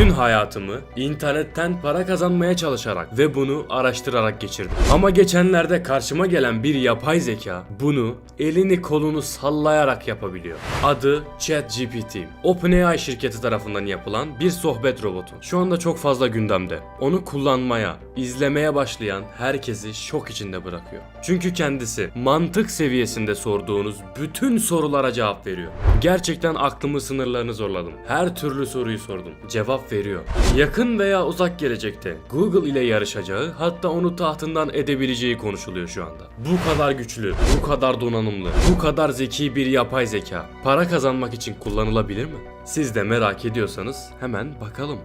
Bütün hayatımı internetten para kazanmaya çalışarak ve bunu araştırarak geçirdim. Ama geçenlerde karşıma gelen bir yapay zeka bunu elini kolunu sallayarak yapabiliyor. Adı ChatGPT. OpenAI şirketi tarafından yapılan bir sohbet robotu. Şu anda çok fazla gündemde. Onu kullanmaya, izlemeye başlayan herkesi şok içinde bırakıyor. Çünkü kendisi mantık seviyesinde sorduğunuz bütün sorulara cevap veriyor. Gerçekten aklımı sınırlarını zorladım. Her türlü soruyu sordum. Cevap veriyor. Yakın veya uzak gelecekte Google ile yarışacağı hatta onu tahtından edebileceği konuşuluyor şu anda. Bu kadar güçlü, bu kadar donanımlı, bu kadar zeki bir yapay zeka para kazanmak için kullanılabilir mi? Siz de merak ediyorsanız hemen bakalım.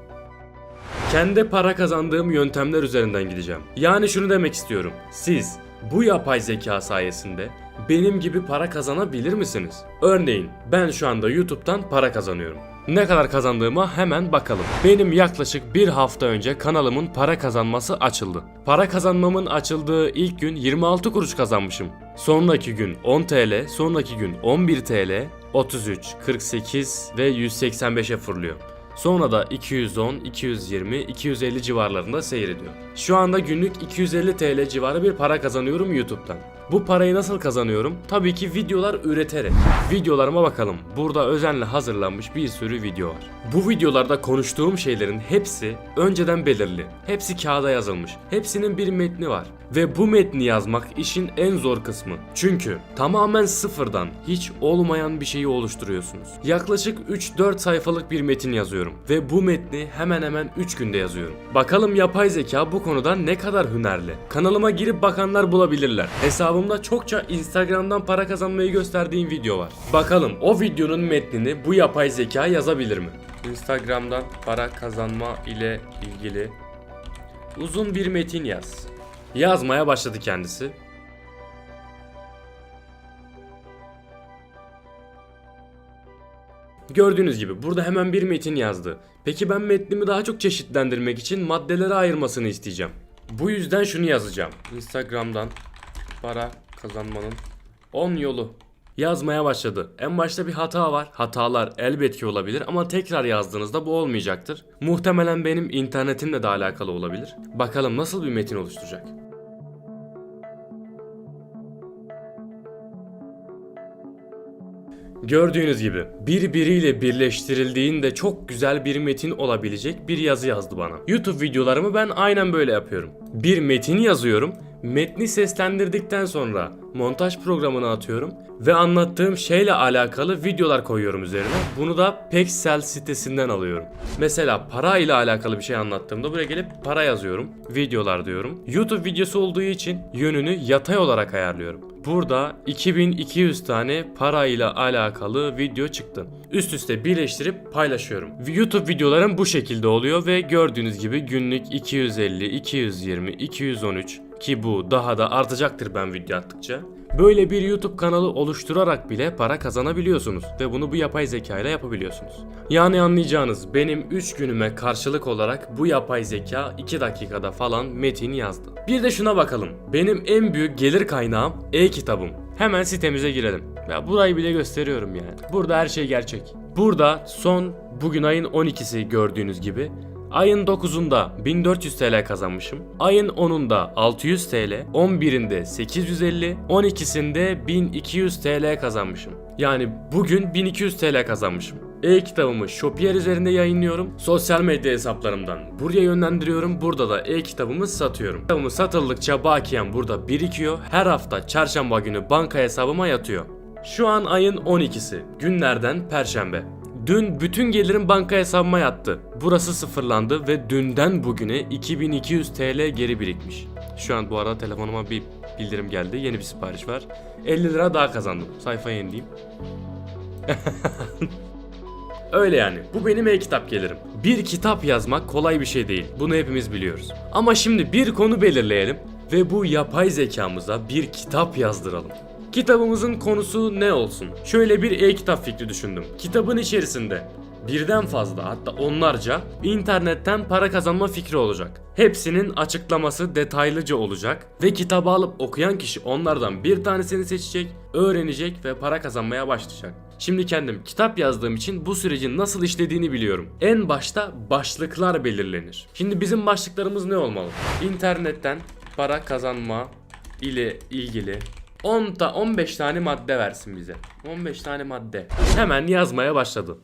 Kendi para kazandığım yöntemler üzerinden gideceğim. Yani şunu demek istiyorum. Siz bu yapay zeka sayesinde benim gibi para kazanabilir misiniz? Örneğin ben şu anda YouTube'dan para kazanıyorum. Ne kadar kazandığıma hemen bakalım. Benim yaklaşık bir hafta önce kanalımın para kazanması açıldı. Para kazanmamın açıldığı ilk gün 26 kuruş kazanmışım. Sonraki gün 10 TL, sonraki gün 11 TL, 33, 48 ve 185'e fırlıyor. Sonra da 210, 220, 250 civarlarında seyrediyor. Şu anda günlük 250 TL civarı bir para kazanıyorum YouTube'dan. Bu parayı nasıl kazanıyorum? Tabii ki videolar üreterek. Videolarıma bakalım. Burada özenle hazırlanmış bir sürü video var. Bu videolarda konuştuğum şeylerin hepsi önceden belirli. Hepsi kağıda yazılmış. Hepsinin bir metni var. Ve bu metni yazmak işin en zor kısmı. Çünkü tamamen sıfırdan hiç olmayan bir şeyi oluşturuyorsunuz. Yaklaşık 3-4 sayfalık bir metin yazıyorum ve bu metni hemen hemen 3 günde yazıyorum. Bakalım yapay zeka bu konuda ne kadar hünerli. Kanalıma girip bakanlar bulabilirler. Hesabımda çokça Instagram'dan para kazanmayı gösterdiğim video var. Bakalım o videonun metnini bu yapay zeka yazabilir mi? Instagram'dan para kazanma ile ilgili uzun bir metin yaz. Yazmaya başladı kendisi. Gördüğünüz gibi burada hemen bir metin yazdı. Peki ben metnimi daha çok çeşitlendirmek için maddelere ayırmasını isteyeceğim. Bu yüzden şunu yazacağım. Instagram'dan para kazanmanın 10 yolu yazmaya başladı. En başta bir hata var. Hatalar elbet ki olabilir ama tekrar yazdığınızda bu olmayacaktır. Muhtemelen benim internetimle de alakalı olabilir. Bakalım nasıl bir metin oluşturacak. Gördüğünüz gibi birbiriyle birleştirildiğinde çok güzel bir metin olabilecek bir yazı yazdı bana. YouTube videolarımı ben aynen böyle yapıyorum. Bir metin yazıyorum, metni seslendirdikten sonra montaj programına atıyorum ve anlattığım şeyle alakalı videolar koyuyorum üzerine. Bunu da Pexel sitesinden alıyorum. Mesela para ile alakalı bir şey anlattığımda buraya gelip para yazıyorum, videolar diyorum. YouTube videosu olduğu için yönünü yatay olarak ayarlıyorum. Burada 2200 tane para ile alakalı video çıktı. Üst üste birleştirip paylaşıyorum. YouTube videolarım bu şekilde oluyor ve gördüğünüz gibi günlük 250, 220, 213 ki bu daha da artacaktır ben video attıkça. Böyle bir YouTube kanalı oluşturarak bile para kazanabiliyorsunuz ve bunu bu yapay zeka ile yapabiliyorsunuz. Yani anlayacağınız benim 3 günüme karşılık olarak bu yapay zeka 2 dakikada falan metin yazdı. Bir de şuna bakalım. Benim en büyük gelir kaynağım e-kitabım. Hemen sitemize girelim. Ya burayı bile gösteriyorum yani. Burada her şey gerçek. Burada son bugün ayın 12'si gördüğünüz gibi Ayın 9'unda 1400 TL kazanmışım. Ayın 10'unda 600 TL, 11'inde 850, 12'sinde 1200 TL kazanmışım. Yani bugün 1200 TL kazanmışım. E-kitabımı Shopier üzerinde yayınlıyorum. Sosyal medya hesaplarımdan buraya yönlendiriyorum. Burada da e-kitabımı satıyorum. Kitabımı satıldıkça bakiyem burada birikiyor. Her hafta çarşamba günü banka hesabıma yatıyor. Şu an ayın 12'si. Günlerden perşembe. Dün bütün gelirim banka hesabıma yattı. Burası sıfırlandı ve dünden bugüne 2200 TL geri birikmiş. Şu an bu arada telefonuma bir bildirim geldi. Yeni bir sipariş var. 50 lira daha kazandım. Sayfayı yenileyim. Öyle yani. Bu benim e-kitap gelirim. Bir kitap yazmak kolay bir şey değil. Bunu hepimiz biliyoruz. Ama şimdi bir konu belirleyelim ve bu yapay zekamıza bir kitap yazdıralım. Kitabımızın konusu ne olsun? Şöyle bir e-kitap fikri düşündüm. Kitabın içerisinde birden fazla hatta onlarca internetten para kazanma fikri olacak. Hepsinin açıklaması detaylıca olacak ve kitabı alıp okuyan kişi onlardan bir tanesini seçecek, öğrenecek ve para kazanmaya başlayacak. Şimdi kendim kitap yazdığım için bu sürecin nasıl işlediğini biliyorum. En başta başlıklar belirlenir. Şimdi bizim başlıklarımız ne olmalı? İnternetten para kazanma ile ilgili 10 ta 15 tane madde versin bize. 15 tane madde. Hemen yazmaya başladı.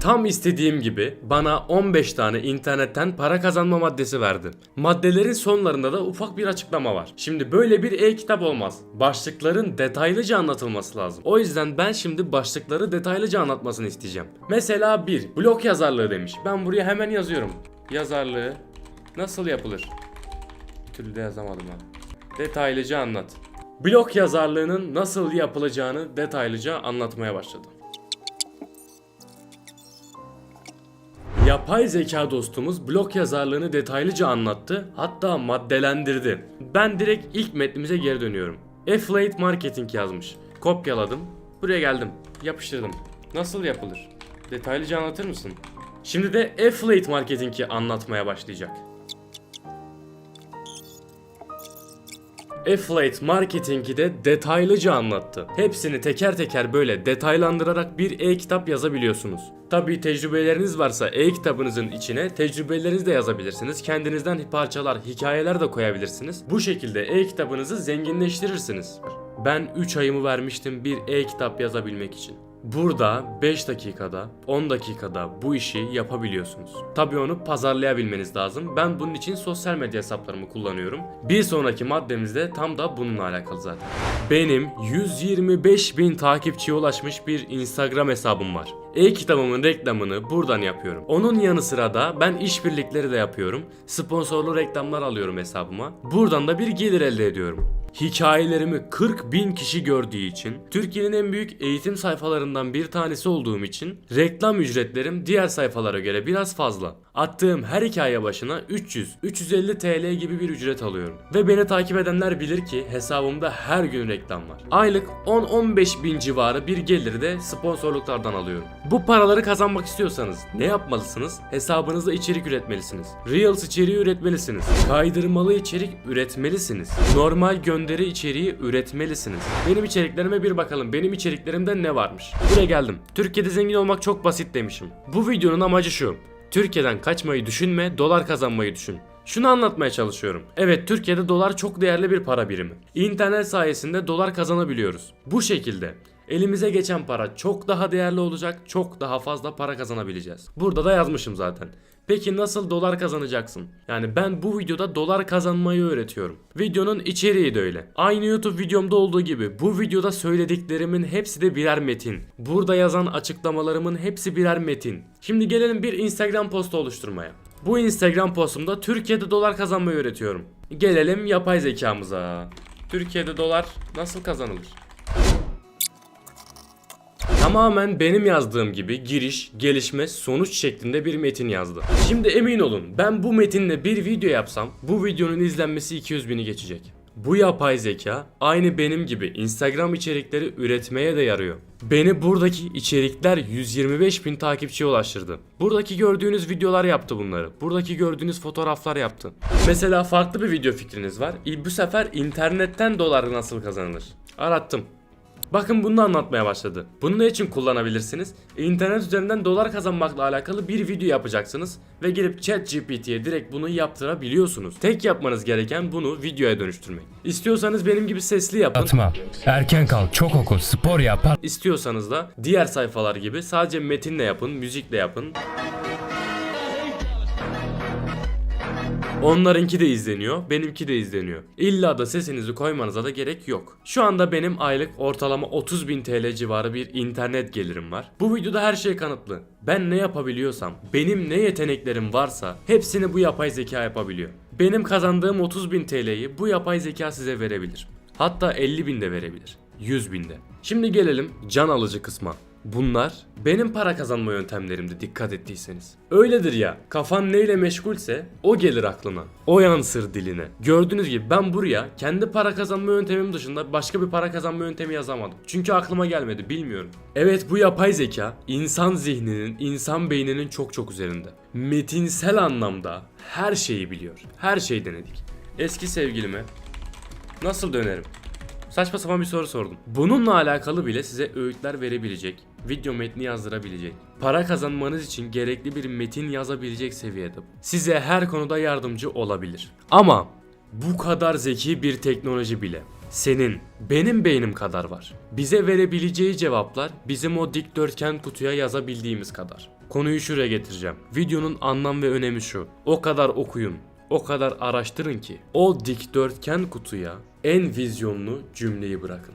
Tam istediğim gibi bana 15 tane internetten para kazanma maddesi verdi. Maddelerin sonlarında da ufak bir açıklama var. Şimdi böyle bir e-kitap olmaz. Başlıkların detaylıca anlatılması lazım. O yüzden ben şimdi başlıkları detaylıca anlatmasını isteyeceğim. Mesela 1. Blog yazarlığı demiş. Ben buraya hemen yazıyorum. Yazarlığı nasıl yapılır? Türlü de yazamadım ha. Detaylıca anlat. Blog yazarlığının nasıl yapılacağını detaylıca anlatmaya başladı. Yapay zeka dostumuz blog yazarlığını detaylıca anlattı, hatta maddelendirdi. Ben direkt ilk metnimize geri dönüyorum. Affiliate marketing yazmış. Kopyaladım, buraya geldim, yapıştırdım. Nasıl yapılır? Detaylıca anlatır mısın? Şimdi de affiliate marketingi anlatmaya başlayacak. Affiliate marketingi de detaylıca anlattı. Hepsini teker teker böyle detaylandırarak bir e-kitap yazabiliyorsunuz. Tabi tecrübeleriniz varsa e-kitabınızın içine tecrübelerinizi de yazabilirsiniz. Kendinizden parçalar, hikayeler de koyabilirsiniz. Bu şekilde e-kitabınızı zenginleştirirsiniz. Ben 3 ayımı vermiştim bir e-kitap yazabilmek için. Burada 5 dakikada, 10 dakikada bu işi yapabiliyorsunuz. Tabii onu pazarlayabilmeniz lazım. Ben bunun için sosyal medya hesaplarımı kullanıyorum. Bir sonraki maddemiz de tam da bununla alakalı zaten. Benim 125 bin takipçiye ulaşmış bir Instagram hesabım var. E-kitabımın reklamını buradan yapıyorum. Onun yanı sıra da ben işbirlikleri de yapıyorum. Sponsorlu reklamlar alıyorum hesabıma. Buradan da bir gelir elde ediyorum. Hikayelerimi 40 bin kişi gördüğü için, Türkiye'nin en büyük eğitim sayfalarından bir tanesi olduğum için reklam ücretlerim diğer sayfalara göre biraz fazla. Attığım her hikaye başına 300-350 TL gibi bir ücret alıyorum. Ve beni takip edenler bilir ki hesabımda her gün reklam var. Aylık 10-15 bin civarı bir geliri de sponsorluklardan alıyorum. Bu paraları kazanmak istiyorsanız ne yapmalısınız? Hesabınızda içerik üretmelisiniz. Reels içeriği üretmelisiniz. Kaydırmalı içerik üretmelisiniz. Normal gönderi içeriği üretmelisiniz. Benim içeriklerime bir bakalım. Benim içeriklerimde ne varmış? Buraya geldim. Türkiye'de zengin olmak çok basit demişim. Bu videonun amacı şu. Türkiye'den kaçmayı düşünme, dolar kazanmayı düşün. Şunu anlatmaya çalışıyorum. Evet Türkiye'de dolar çok değerli bir para birimi. İnternet sayesinde dolar kazanabiliyoruz. Bu şekilde elimize geçen para çok daha değerli olacak, çok daha fazla para kazanabileceğiz. Burada da yazmışım zaten. Peki nasıl dolar kazanacaksın? Yani ben bu videoda dolar kazanmayı öğretiyorum. Videonun içeriği de öyle. Aynı YouTube videomda olduğu gibi bu videoda söylediklerimin hepsi de birer metin. Burada yazan açıklamalarımın hepsi birer metin. Şimdi gelelim bir Instagram postu oluşturmaya. Bu Instagram postumda Türkiye'de dolar kazanmayı öğretiyorum. Gelelim yapay zekamıza. Türkiye'de dolar nasıl kazanılır? Tamamen benim yazdığım gibi giriş, gelişme, sonuç şeklinde bir metin yazdı. Şimdi emin olun ben bu metinle bir video yapsam bu videonun izlenmesi 200 bini geçecek. Bu yapay zeka aynı benim gibi Instagram içerikleri üretmeye de yarıyor. Beni buradaki içerikler 125 bin takipçiye ulaştırdı. Buradaki gördüğünüz videolar yaptı bunları. Buradaki gördüğünüz fotoğraflar yaptı. Mesela farklı bir video fikriniz var. Bu sefer internetten dolar nasıl kazanılır? Arattım. Bakın bunu anlatmaya başladı. Bunu ne için kullanabilirsiniz? İnternet üzerinden dolar kazanmakla alakalı bir video yapacaksınız ve gelip ChatGPT'ye direkt bunu yaptırabiliyorsunuz. Tek yapmanız gereken bunu videoya dönüştürmek. İstiyorsanız benim gibi sesli yapın. Atma. Erken kalk, çok oku, spor yap. İstiyorsanız da diğer sayfalar gibi sadece metinle yapın, müzikle yapın. Onlarınki de izleniyor, benimki de izleniyor. İlla da sesinizi koymanıza da gerek yok. Şu anda benim aylık ortalama 30.000 TL civarı bir internet gelirim var. Bu videoda her şey kanıtlı. Ben ne yapabiliyorsam, benim ne yeteneklerim varsa hepsini bu yapay zeka yapabiliyor. Benim kazandığım 30.000 TL'yi bu yapay zeka size verebilir. Hatta 50 bin de verebilir. 100 binde. Şimdi gelelim can alıcı kısma. Bunlar benim para kazanma yöntemlerimdi dikkat ettiyseniz. Öyledir ya kafan neyle meşgulse o gelir aklına. O yansır diline. Gördüğünüz gibi ben buraya kendi para kazanma yöntemim dışında başka bir para kazanma yöntemi yazamadım. Çünkü aklıma gelmedi bilmiyorum. Evet bu yapay zeka insan zihninin, insan beyninin çok çok üzerinde. Metinsel anlamda her şeyi biliyor. Her şeyi denedik. Eski sevgilime nasıl dönerim? Saçma sapan bir soru sordum. Bununla alakalı bile size öğütler verebilecek, video metni yazdırabilecek, para kazanmanız için gerekli bir metin yazabilecek seviyede. Size her konuda yardımcı olabilir. Ama bu kadar zeki bir teknoloji bile senin, benim beynim kadar var. Bize verebileceği cevaplar bizim o dikdörtgen kutuya yazabildiğimiz kadar. Konuyu şuraya getireceğim. Videonun anlam ve önemi şu. O kadar okuyun, o kadar araştırın ki o dikdörtgen kutuya en vizyonlu cümleyi bırakın.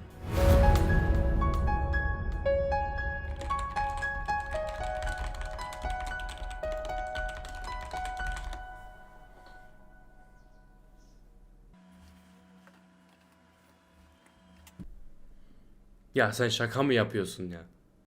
Ya sen şaka mı yapıyorsun ya?